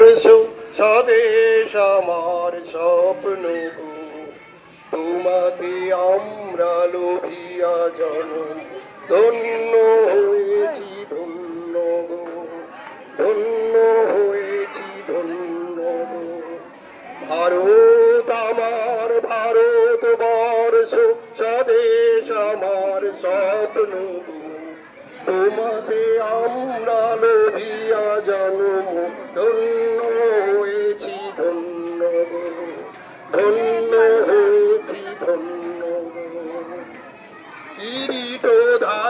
ভারতবর্ষ স্বদেশ, আমার স্বপ্ন তোমাকে আমরা লোভিয়া জনম ধন্য হয়েছি, ধন্য গো। ধন্য হয়েছি, ধন্য গো। ভারত আমার, ভারত বর্ষ। স্বদেশ, আমার স্বপ্ন তোমাকে আমরা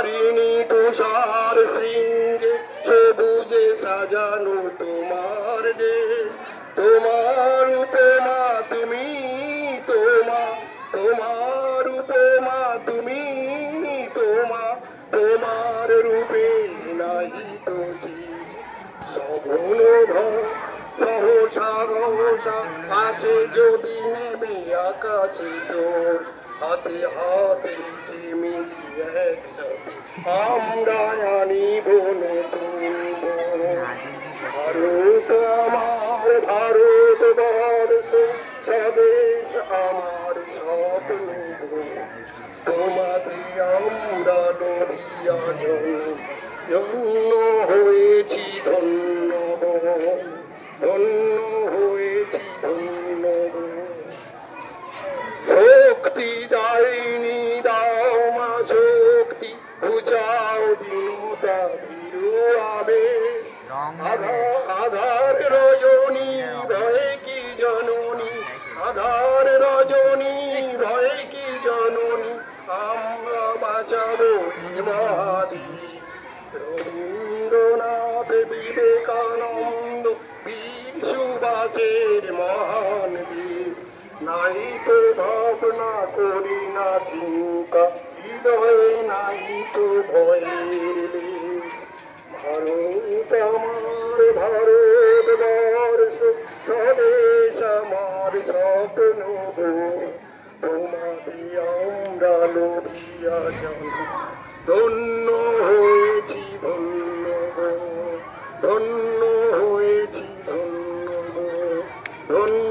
ধারিণী তুষার শৃঙ্গে, সবুজে সাজানো তোমার যে। তোমার উপমা তুমি, তোমা, তোমার উপমা তুমি, তোমা, তোমার রূপে নাহি তো সগুণ সহসা সহসা আসে যদি নেমে আকাশে তোর। হাতে হাতে আমরা আনিব নতুন। ভারত আমার, ভারত বর্ষ স্বদেশ আমার স্বপ্ন গো। তোমাকে আমরা নদিয়া জন্ম বুঝাও দিনুতা ভীরু আবে আধার রজনী ভয় কি জননী? আধার রজনী ভয় কি জননী? আমরা বাঁচাবো মহাদী রবীন্দ্রনাথ বিবেকানন্দ বীর সুভাষের মহান দেশ নাই তো ভাবনা করি না চিন্তা। নাই তো ভয়ের। ভারত আমার ভারত বর্ষ স্বদেশ আমার স্বপ্ন। তোমাকে আমরা লোভিয়া জানি ধন্য হয়েছি, ধন্য ধন্য হয়েছি, ধন্য ধন্য